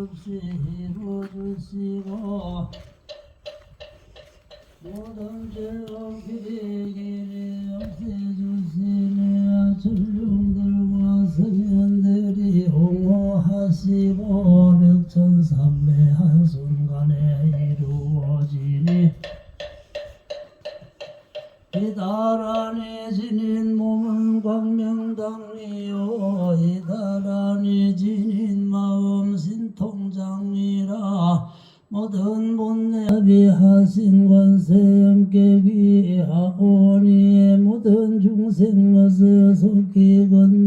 없이 이루어주시고 모든 죄업 길이 없애주시며 전룡들과 성현들이 옹호하시고 이달 안에 지닌 몸은 광명당이요. 이달 안에 지닌 마음 신통장이라. 모든 본내비 하신 관세함께 비하오니 모든 중생 것을 속이건